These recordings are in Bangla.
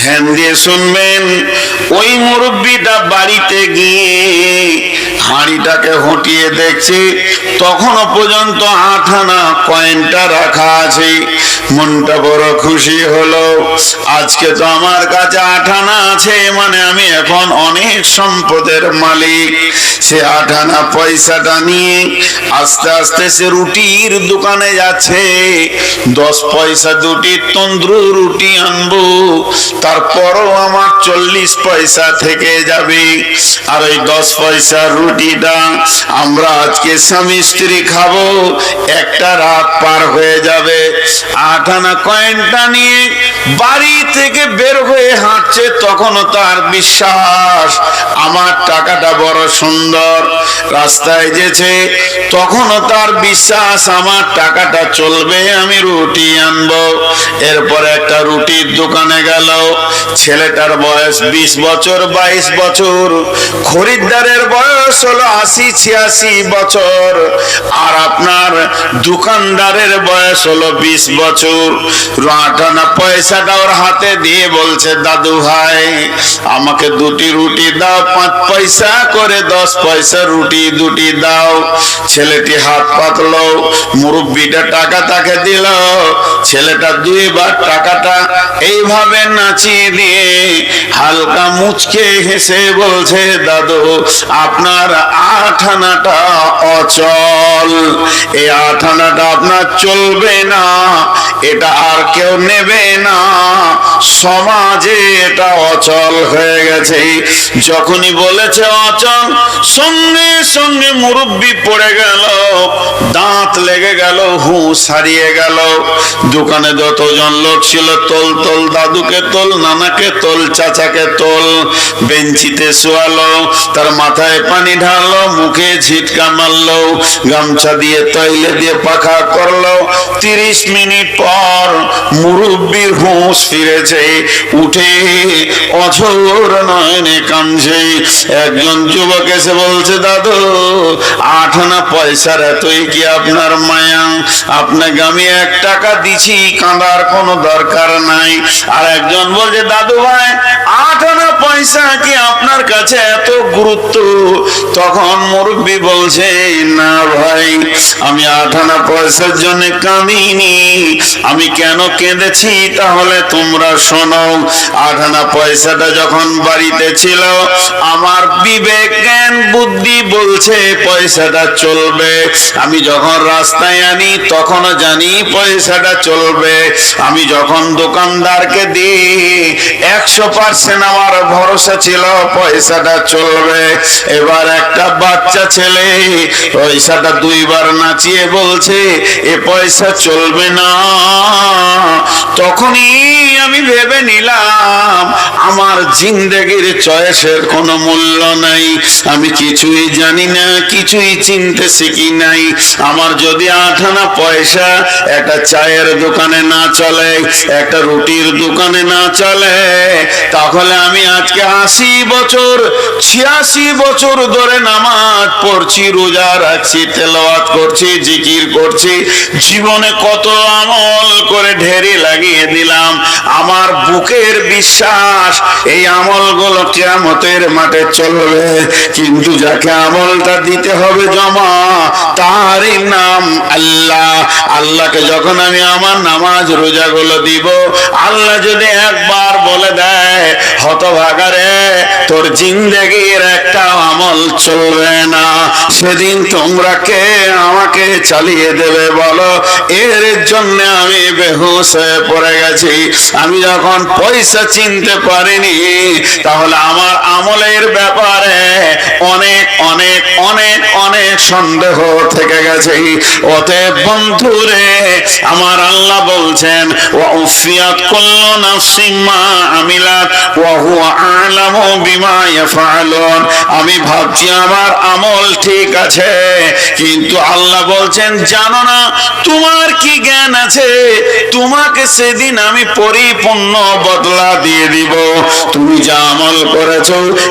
ধ্যান দিয়ে শুনবেন। ওই মুরব্বীটা বাড়িতে গিয়ে হাঁড়িটাকে হটিয়ে দেখছি, তখনও পর্যন্ত আঠানা কয়েনটা রাখা আছে। মনটা বড় খুশি হলো। আজকে তো আমার কাছে আঠানা আছে মানে আমি এখন অনেক সম্পদের মালিক। সে আঠানা পয়সাটা নিয়ে আস্তে আস্তে সে রুটির দোকানে যাচ্ছে। দশ পয়সা দুটি তন্দ্রু রুটি আনব, তারপরও আমার চল্লিশ পয়সা থেকে যাবে। আর ওই দশ পয়সার রুটিটা আমরা আজকে স্বামী স্ত্রী খাব। একটা রাত পার হয়ে যাবে। আঠানা কয়েনটা নিয়ে বাড়ি থেকে বের হয়ে হাঁটছে, তখনও তার বিশ্বাস, আমার টাকাটা বড় সুন্দর। রাস্তায় যেছে, তখনও তার বিশ্বাস, আমার টাকাটা চলবে, আমি রুটি আনব। এরপর একটা রুটির দোকানে গেল। ছেলেটার বয়স বিশ বছর, বাইশ বছর। খরিদ্দারের বয়স হলো আশি ছিয়াশি বছর। আর আপনার দোকানদারের বয়স হলো বিশ বছর। আটানা পয়সাটা ওর হাতে দিয়ে বলছে, দাদু ভাই, আমাকে দুটি রুটি দাও, পাঁচ পয়সা করে দশ পয়সা রুটি দুটি দাও। ছেলেটি হাত পাতলো, মুরব্বিটা টাকা তাকে দিল। ছেলেটা দুইবার টাকাটা এইভাবে নাচিয়ে দিয়ে হালকা মুচকে হেসে বলছে, দাদু, আপনার আঠানাটা অচল। এই আঠানাটা আপনার চলবে না, এটা আর কেউ নেবে না। সমাজে এটা অচল হয়ে গেছে। যখনই বলেছে অচল, সঙ্গে সঙ্গে মুরব্বি পড়ে গেল, দাঁত লেগে গেল হুঁশ হারিয়ে গেল। দোকানে যতজন লোক ছিল, তোল তোল দাদুকে তোল, নানাকে তোল, চাচাকে তোল, বেঞ্চিতে শোয়ালো, তার মাথায় পানি ঢাললো মুখে ঝিটকা মারলো, গামছা দিয়ে তৈলে দিয়ে পাখা করল। তিরিশ মিনিট পর মুরব্বির হুঁশ ফিরেছে, উঠে অঝোর নয়নে কাঁদছে। একজন যুবক এসে বলছে, দাদু আঠানা পয়সার এতই কি আপনার মায়া? আপনাকে আমি এক টাকা দিছি, কাঁদার কোনো দরকার নাই। আর একজন বলছে, দাদু ভাই আঠানা পয়সা কি আপনার কাছে এত গুরুত্ব? তখন মুরব্বী বলছে, না ভাই, আমি আঠানা পয়সার জন্য কাঁদিনি। আমি কেন কেঁদেছি? তাহলে তোমরা শোনো পয়সাটা যখন বাড়িতে ছিল, আমার বিবেক, জ্ঞান, বুদ্ধি বলছে, পয়সাটা চলবে। আমি যখন রাস্তায় আনি, তখনও জানি পয়সাটা চলবে। আমি যখন দোকানদারকে দিই, একশো পার্সেন্ট আমার ভরসা ছিল, পয়সাটা চলবে। এবার একটা বাচ্চা ছেলে, পয়সাটা দুইবার নাচিয়ে বলছে, এ পয়সা চলবে না। তখনই আমি ভেবে নিলাম, আমার জিন্দেগির চয়েসের কোনো মূল্য নাই। আমি কিছুই জানি না, কিছুই চিনতে শিখি নাই। আমার যদি আঠানা পয়সা একটা চায়ের দোকানে না চলে, একটা রুটির দোকানে না চলে, তাহলে আমি আজকে আশি বছর, ছিয়াশি বছর ধরে নামাজ পড়ছি, রোজা রাখছি, তেলাওয়াত করছি, জিকির করছি। জীবনে কত আমল করে ঢেরে লাগিয়ে দিলাম। আমার বুকের বিশ্বাস, এই আমলগুলো কেয়ামতের মাঠে চলবে। কিন্তু যাকে আমলটা দিতে হবে জমা, তারই আল্লাহ আল্লাহকে যখন আমি আমার নামাজ রোজাগুলো দিব, আল্লাহ যদি একবার বলে দেয় হতভাগারে তোর জিন্দেগির একটা আমল চলবে না। সেদিন তোমরা কে আমাকে চালিয়ে দেবে বলো? এর জন্য আমি বেহুশ হয়ে পড়ে গেছি। আমি যখন পয়সা চিনতে পারিনি, তাহলে আমার আমলের ব্যাপারে অনেক অনেক অনেক অনেক সন্দেহ থেকে গেছে। অতএব বন্ধুরে আমার আল্লাহ বলছেন ও উফিয়াত করল নাফসিমা আমিলাত, ওয়া হুয়া আ'লামু বিমা ইয়াফআলুন। আমি ভাবছি, আমার আমল ঠিক আছে, কিন্তু আল্লাহ বলছেন, জানো না, তোমার কি জ্ঞান আছে? তোমাকে সেদিন আমি পরিপূর্ণ বদলা দিয়ে দিব। তুমি যা আমল করেছ,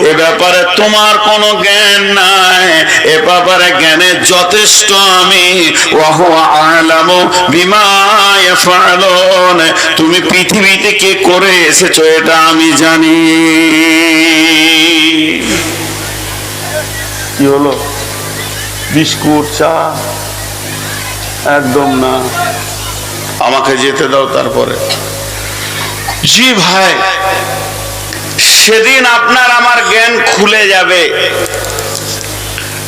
এ ব্যাপারে তোমার কোনো জ্ঞান নাই। এ ব্যাপারে জ্ঞানের যথেষ্ট আমি। ওয়াহু আলামু বিমা ইয়াফআলুন তুমি পৃথিবীতে কে করে এসেছ এটা আমি জানি। কি হলো? বিস্কুট চা? একদম না। আমাকে যেতে দাও তারপরে। জি ভাই সেদিন আপনার আমার জ্ঞান খুলে যাবে।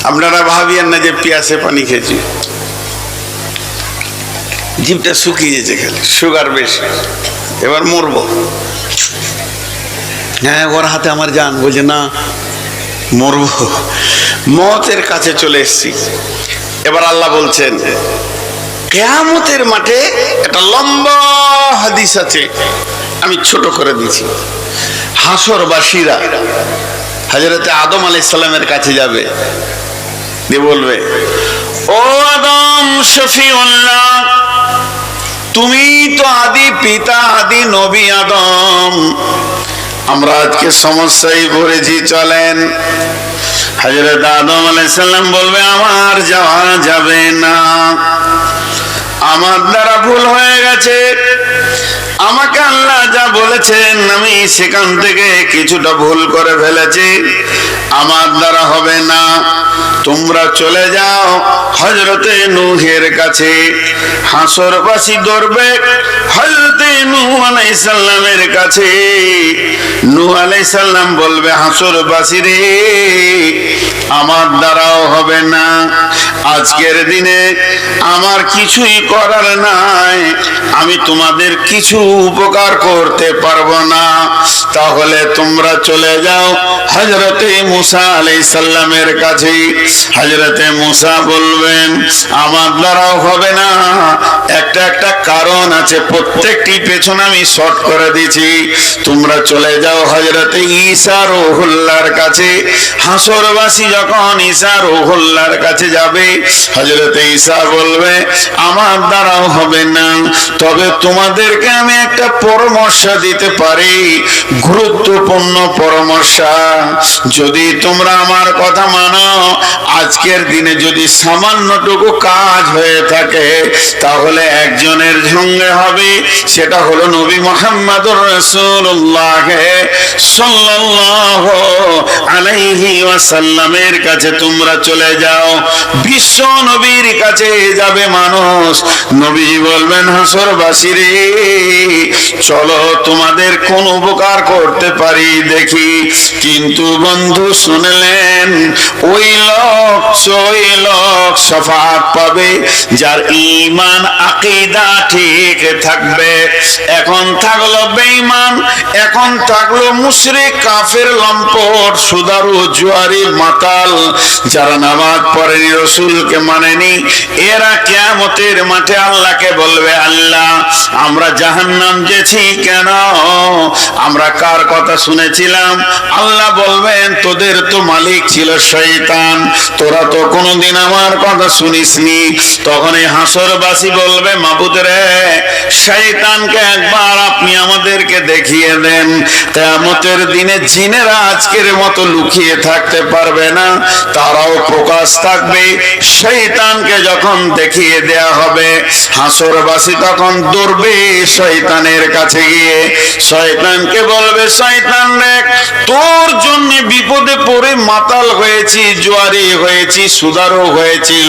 আপনারা ভাবিয়েন না যে পিয়াসে পানি খেয়েছি। জিভটা শুকিয়েছে খেলে। সুগার বেশি। এবার মরবো। হ্যাঁ ওর হাতে আমার যান বলছে না মরবো। মতের কাছে চলে এসছি। এবার আল্লাহ বলছেন কেয়ামতের মাঠে একটা লম্বা হাদিস আছে আমি ছোট করে দিয়েছি। হাসরবাসীরা হাজরতে আদম আলাই সাল্লামের কাছে যাবে। দিয়ে বলবে ও আদম শফিউল্লাহ তুমি তো আদি পিতা, আদি নবী আদম। আমরা আজকে সমস্যায় পড়েছি, চলেন। হাজরত আদম আলাইসাল্লাম বলবে, আমার যাওয়া যাবে না। আমার দ্বারা ভুল হয়ে গেছে। আমাকে আল্লাহ যা বলেছেন, আমি সেখান থেকে কিছুটা ভুল করে ফেলেছি। আমার দ্বারা হবে না। তোমরা চলে যাও হজরতে নুহের কাছে। হাসরবাসী ধরবে হজরতে নূহ আলাইসাল্লামের কাছে। নূহ আলাইসাল্লাম বলবে, হাসরবাসী রে, আমার দ্বারাও হবে না। আজকের দিনে আমার কিছুই করার নাই। আমি তোমাদের কিছু উপকার করতে পারব না। তাহলে তোমরা চলে যাও হজরতে মুসা আলাই সাল্লামের কাছে হজরতে মুসা বলবেন, আমার দ্বারাও হবে না। একটা একটা কারণ আছে, প্রত্যেকটি পেছনে আমি শর্ট করে দিয়েছি। তোমরা চলে যাও হজরতে ঈসা রহুল্লার কাছে। হাসরবাসী যখন ঈসা রহুল্লার কাছে যাবে, হজরতে ঈসা বলবে, আমার দ্বারাও হবে না। তবে তোমাদেরকে আমি একটা পরামর্শ দিতে পারি। গুরুত্বপূর্ণ পরামর্শ। যদি তোমরা আমার কথা মানো, আজকের দিনে যদি সামান্যটুকু কাজ হয়ে থাকে, তাহলে একজনের সঙ্গে হবে, সেটা হলো নবী মোহাম্মদুর রসুল্লাহ সাল্লাল্লাহু আলাইহি ওয়াসাল্লামের কাছে তোমরা চলে যাও। বিশ্ব নবীর কাছে যাবে মানুষ। নবীজি বলবেন হাসরবাসী রে চলো তোমাদের কোন উপকার করতে পারি দেখি। কিন্তু বন্ধু শুনলেন, ওই লোক ওই লোক সফাত পাবে, যার ইমান আকিদা ঠিক থাকবে। এখন থাকল এখন থাকল কাফের লম্পট, সুদারু, জুয়ারি, মাতাল। যারা নামাজ পড়েনি, রসুলকে মানেনি, এরা কেয়ামতের মাঠে আল্লাহকে বলবে, আল্লাহ, আমরা জাহান্নাম যেছি কেন? আমরা কার কথা শুনেছিলাম? আল্লাহ বলবেন, তোদের তো মালিক ছিল শয়তান। তোরা তো কোনোদিন আমার কথা শুনিসনি। তখন এই হাসরবাসী বলবে মাবুদ রে শয়তানকে একবার আপনি আমাদেরকে দেখিয়ে দেন। কেয়ামতের দিনে জিনেরা আজকের মতো লুকিয়ে থাকতে পারবে না। তারাও প্রকাশ থাকবে। শয়তানকে যখন দেখিয়ে দেয়া হবে, হাসরবাসী তখন দৌড়বে শয়তানের কাছে গিয়ে। শয়তানকে বলবে, শয়তান রে তোর জন্য বিপদে পড়ে মাতাল হয়েছি জোয়ারি হয়েছি সুদারও হয়েছি।